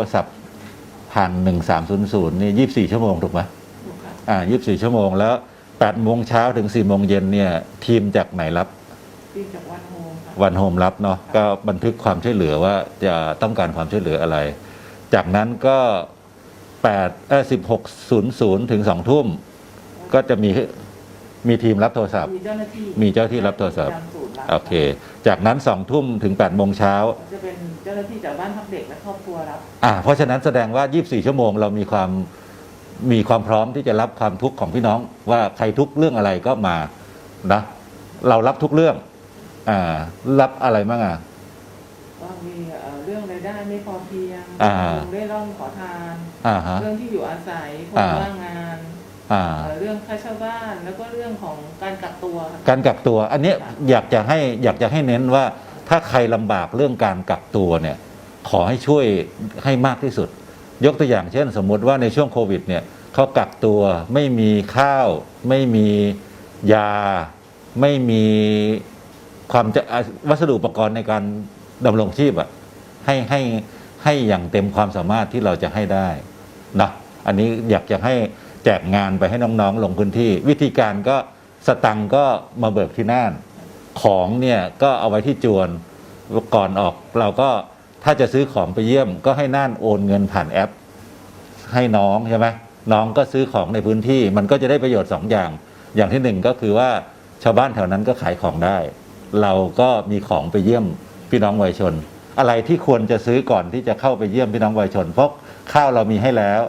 โทรศัพท์ผ่าน1300นี่24ชั่วโมงถูกไหมถูกค่ะอ่า24ชั่วโมงแล้ว8โมงเช้าถึง4โมงเย็นเนี่ยทีมจากไหนรับที่จากวันโฮมค่ะวันโฮมรับเนาะก็บันทึกความช่วยเหลือว่าจะต้องการความช่วยเหลืออะไร จากนั้นก็8เออ1600ถึง2ทุ่มก็จะมี มีทีมรับโทรศัพท์ มีเจ้าหน้าที่มีเจ้าที่รับโทรศัพท์ประจำศูนย์รับโอเค จากนั้น2ทุ่มถึง8โมงเช้าจะเป็นเจ้าหน้าที่จากบ้านพักเด็กและครอบครัวรับ อ่าเพราะฉะนั้นแสดงว่า 24 ชั่วโมงเรามีความมีความพร้อมที่จะรับความทุกข์ของพี่น้อง ว่าใครทุกข์เรื่องอะไรก็มานะเรารับทุกเรื่องอ่ารับอะไรบ้างอะก็มีเอ่อเรื่องรายได้ไม่พอเพียงอ่า เรื่องเร่ร่อนขอทาน อ่าฮะ เรื่องที่อยู่อาศัยคนอ่า ว่างงาน อ่าเอ่อเรื่องค่าเช่าบ้านแล้วก็เรื่องของการกักตัวค่ะการกักตัว อันเนี้ยอยากจะให้อยากจะให้เน้นว่าถ้าใครลำบากเรื่องการกักตัวเนี่ยขอให้ช่วยให้มากที่สุด ยกตัวอย่างเช่น สมมุติว่าในช่วงโควิดเนี่ยเขากักตัวไม่มีข้าว ไม่มียา ไม่มีความจะอะวัสดุอุปกรณ์ในการดำรงชีพอะให้ให้ให้อย่างเต็มความสามารถที่เราจะให้ได้นะอันนี้อยากจะให้ แจกงานไปให้น้องๆ ลงพื้นที่ วิธีการก็สตังค์ก็มาเบิกที่น่าน ของเนี่ยก็เอาไว้ที่จวนก่อนออก เราก็ถ้าจะซื้อของไปเยี่ยม ก็ให้น่านโอนเงินผ่านแอป ให้น้องใช่ไหมน้องก็ซื้อของในพื้นที่ มันก็จะได้ประโยชน์สองอย่าง อย่างที่หนึ่งก็คือว่าชาวบ้านแถวนั้นก็ขายของได้ เราก็มีของไปเยี่ยมพี่น้องวัยชน อะไรที่ควรจะซื้อก่อนที่จะเข้าไปเยี่ยมพี่น้องวัยชนเพราะข้าวเรามีให้แล้ว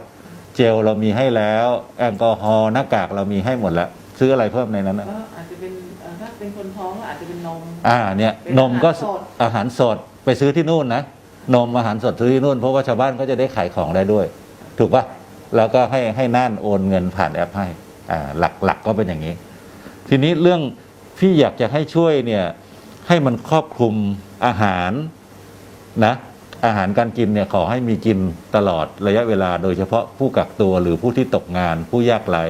เจลเรามีให้แล้ว แอลกอฮอล์หน้ากากเรามีให้หมดแล้ว ซื้ออะไรเพิ่มในนั้นนะก็อาจจะเป็นเอ่อถ้าเป็นคนท้องก็อาจจะเป็นนม อ่าเนี่ยเป็นนมก็อาหารสด อาหารสดไปซื้อที่นู่นนะนมอาหารสดซื้อที่นู่นเพราะว่าชาวบ้านก็จะได้ขายของได้ด้วย ถูกปะแล้วก็ให้ให้น่านโอนเงินผ่านแอปให้อ่าหลักหลักก็เป็นอย่างนี้ ทีนี้เรื่องพี่อยากจะให้ช่วยเนี่ยให้มันครอบคลุมอาหารนะ อาหารการกินเนี่ยขอให้มีกินตลอดระยะเวลา โดยเฉพาะผู้กักตัวหรือผู้ที่ตกงานผู้ยากไร้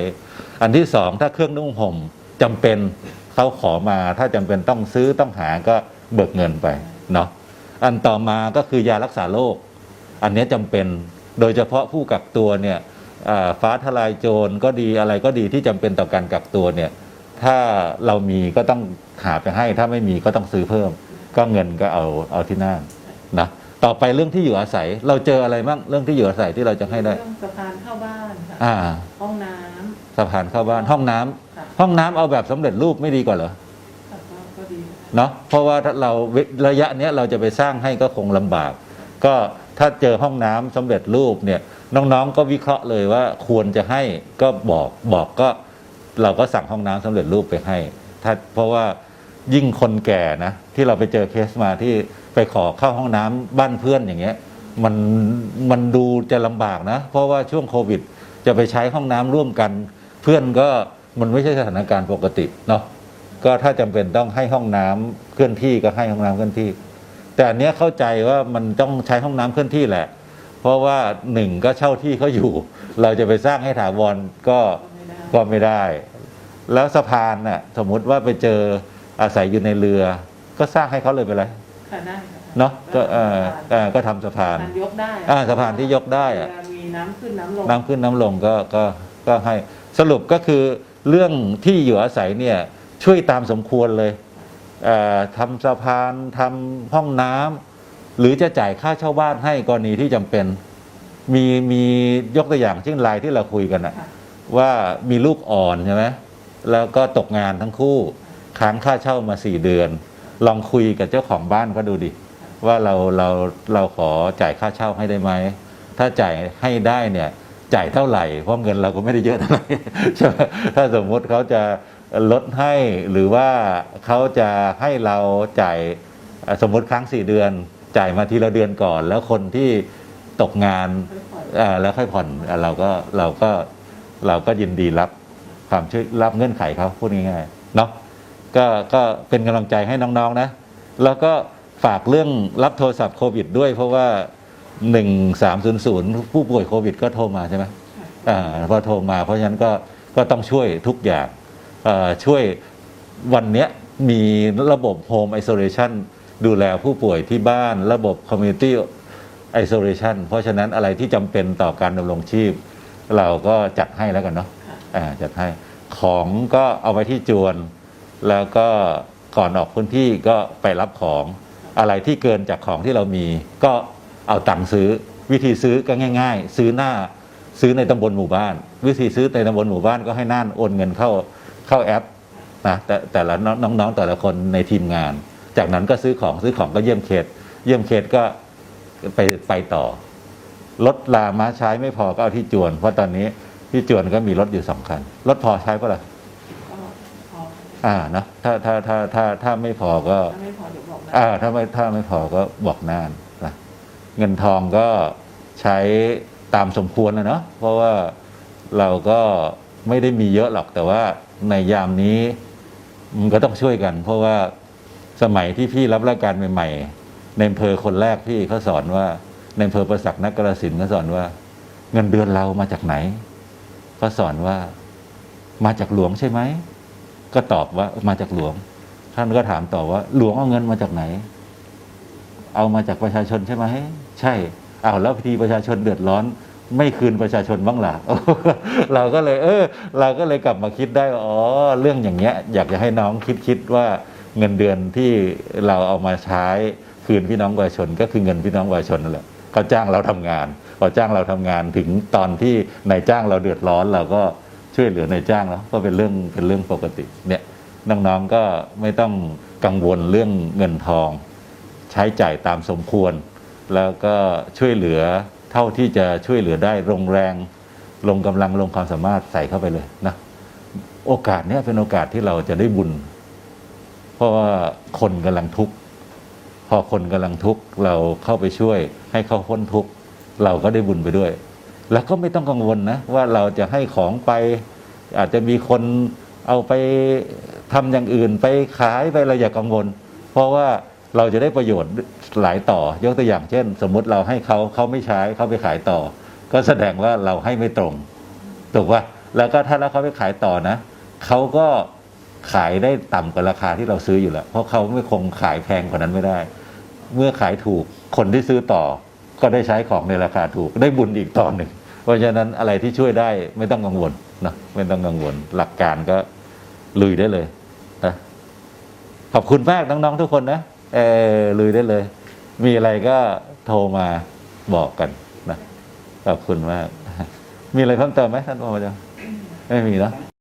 อันที่สองถ้าเครื่องนุ่งห่มจำเป็นเขาขอมาถ้าจำเป็นต้องซื้อต้องหาก็เบิกเงินไปเนาะอันต่อมาก็คือยารักษาโรคอันนี้ยจำเป็นโดยเฉพาะผู้กักตัวเนี่ยฟ้าทลายโจรก็ดีอะไรก็ดีที่จำเป็นต่อการกักตัวเนี่ยถ้าเรามีก็ต้องหาไปให้ ถ้าไม่มีก็ต้องซื้อเพิ่ม ก็เงินก็เอาเอาที่นั่นนะ ต่อไปเรื่องที่อยู่อาศัย เราเจออะไรบ้างเรื่องที่อยู่อาศัยที่เราจะให้ได้ เรื่องสะพานเข้าบ้านค่ะอ่า ห้องน้ำสะพานเข้าบ้านห้องน้ำค่ะห้องน้ำเอาแบบสำเร็จรูปไม่ดีกว่าเหรอค่ะก็ก็ดีนะคะเนาะเพราะว่าถ้าเราระยะเนี้ยเราจะไปสร้างให้ก็คงลำบาก ก็ถ้าเจอห้องน้ำสำเร็จรูปเนี่ยน้องๆก็วิเคราะห์เลยว่าควรจะให้ก็บอกบอกก็ เราก็สั่งห้องน้ำสำเร็จรูปไปให้ถ้าเพราะว่า ยิ่งคนแก่นะ ที่เราไปเจอเคสมาที่ไปขอเข้าห้องน้ำบ้านเพื่อนอย่างเงี้ยมันมันดูจะลำบากนะ เพราะว่าช่วงโควิด จะไปใช้ห้องน้ำร่วมกัน เพื่อนก็มันไม่ใช่สถานการณ์ปกติเนาะก็ถ้าจำเป็นต้องให้ห้องน้ำเคลื่อนที่ก็ให้ห้องน้ำเคลื่อนที่ แต่อันเนี้ยเข้าใจว่ามันต้องใช้ห้องน้ำเคลื่อนที่แหละ เพราะว่าหนึ่งก็เช่าที่เขาอยู่ เราจะไปสร้างให้ถาวรก็ก็ไม่ได้ก็ไม่ได้แล้วสะพานน่ะสมมุติว่าไปเจอ อาศัยอยู่ในเรือ ก็สร้างให้เขาเลยไปเลยค่ะได้ค่เนาะก็เออเออก็ทำสะพาน สะพานยกได้อ่าสะพานที่ยกได้อะ เวลามีน้ำขึ้นน้ำลงน้ำขึ้นน้ำลงก็ก็ก็ให้สรุปก็คือเรื่องที่อยู่อาศัยเนี่ยช่วยตามสมควรเลยเอ่อทำสะพานทำห้องน้ำหรือจะจ่ายค่าเช่าบ้านให้กรณีที่จำเป็น มีมียกตัวอย่างเช่นไลน์ที่เราคุยกันอะค่ะว่ามีลูกอ่อนใช่ไหมแล้วก็ตกงานทั้งคู่ ค้างค่าเช่ามาสี่เดือน ลองคุยกับเจ้าของบ้านก็ดูดิว่าเราเราเราขอจ่ายค่าเช่าให้ได้ไหมถ้าจ่ายให้ได้เนี่ยจ่ายเท่าไหร่เพราะเงินเราก็ไม่ได้เยอะเท่าไหร่ถ้าสมมุติเขาจะลดให้หรือว่าเขาจะให้เราจ่ายสมมติครั้งสี่เดือน จ่ายมาทีละเดือนก่อน แล้วคนที่ตกงานแล้วค่อยผ่อนเราก็เราก็เราก็ยินดีรับความช่วยรับเงื่อนไขเขาพูดง่ายๆเนาะ ก็ก็เป็นกำลังใจให้น้องๆนะ แล้วก็ฝากเรื่องรับโทรศัพท์โควิดด้วย เพราะว่าหนึ่งสามศูนย์ศูนย์ผู้ป่วยโควิดก็โทรมาใช่ไหมอ่าพอโทรมา เพราะฉะนั้นก็ก็ต้องช่วยทุกอย่างเอ่อช่วยวันเนี้ยมีระบบ Home Isolation ดูแลผู้ป่วยที่บ้านระบบ Community isolation เพราะฉะนั้นอะไรที่จำเป็นต่อการดำรงชีพ เราก็จัดให้แล้วกันเนาะค่ะอ่าจัดให้ของก็เอาไว้ที่จวน แล้วก็ก่อนออกพื้นที่ก็ไปรับของอะไรที่เกินจากของที่เรามีก็เอาตังค์ซื้อวิธีซื้อก็ง่าย ๆ ซื้อหน้าซื้อในตำบลหมู่บ้าน วิธีซื้อในตำบลหมู่บ้านก็ให้น่านโอนเงินเข้าเข้าแอปนะแต่แต่ละน้องๆแต่ละคนในทีมงาน จากนั้นก็ซื้อของซื้อของก็เยี่ยมเขต เยี่ยมเขตก็ไปไปต่อรถลามาใช้ไม่พอก็เอาที่จวน เพราะตอนนี้ที่จวนก็มีรถอยู่สองคันรถพอใช้ปะล่ะ ออ่านะถ้าถ้าถ้าถ้าถ้าไม่พอก็ถ้าไม่พอเดี๋ยวบอกนะอ่าถ้าไม่ถ้าไม่พอก็บอกน่านนะเงินทองก็ใช้ตามสมควรนะเนาะเพราะว่าเราก็ไม่ได้มีเยอะหรอกแต่ว่าในยามนี้มันก็ต้องช่วยกัน เพราะว่าสมัยที่พี่รับราชการใหม่ๆในอำเภอคนแรกพี่เขาสอนว่าในอำเภอประสักนักกรสินธุ์เขาสอนว่า เงินเดือนเรามาจากไหนเขาสอนว่ามาจากหลวงใช่ไหม ก็ตอบว่ามาจากหลวง ท่านก็ถามต่อว่า หลวงเอาเงินมาจากไหน เอามาจากประชาชนใช่ไหมใช่เอาวแล้วทีประชาชนเดือดร้อน ไม่คืนประชาชนบ้างหล่ะเราก็เลย เออ เราก็เลยกลับมาคิดได้ว่าอ๋อเรื่องอย่างเงี้ย อยากจะให้น้องคิดคิดว่าเงินเดือนที่เราเอามาใช้คืนพี่น้องประชาชนก็คือเงินพี่น้องประชาชนนั่นแหละเขาจ้างเราทำงานพอจ้างเราทำงานถึงตอนที่นายจ้างเราเดือดร้อนเราก็ ช่วยเหลือนายจ้างแล้วก็เป็นเรื่องเป็นเรื่องปกติเนี่ยน้องๆก็ไม่ต้องกังวลเรื่องเงินทอง ใช้จ่ายตามสมควร แล้วก็ช่วยเหลือเท่าที่จะช่วยเหลือได้ลงแรง ลงกำลังลงความสามารถใส่เข้าไปเลยนะโอกาสเนี้ยเป็นโอกาสที่เราจะได้บุญ เพราะว่าคนกำลังทุกข์พอคนกำลังทุกข์เราเข้าไปช่วยให้เขาพ้นทุกข์เราก็ได้บุญไปด้วย แล้วก็ไม่ต้องกังวลนะว่าเราจะให้ของไป อาจจะมีคนเอาไปทำอย่างอื่นไปขายไปเราอย่ากังวล เพราะว่าเราจะได้ประโยชน์หลายต่อ ยกตัวอย่างเช่น สมมุติเราให้เขาเขาไม่ใช้เขาไปขายต่อ ก็แสดงว่าเราให้ไม่ตรงถูกป่ะแล้วก็ถ้าแล้วเขาไปขายต่อนะเขาก็ขายได้ต่ำกว่าราคาที่เราซื้ออยู่แล้ว เพราะเขาไม่คงขายแพงกว่านั้นไม่ได้ เมื่อขายถูกคนที่ซื้อต่อ ก็ได้ใช้ของในราคาถูกได้บุญอีกต่อหนึ่ง เพราะฉะนั้นอะไรที่ช่วยได้ไม่ต้องกังวลนะไม่ต้องกังวล หลักการก็ลุยได้เลยนะขอบคุณมากน้องๆทุกคนนะเออลุยได้เลย มีอะไรก็โทรมาบอกกันนะขอบคุณมาก มีอะไรเพิ่มเติมไหมท่านผอจไม่มีเนอะ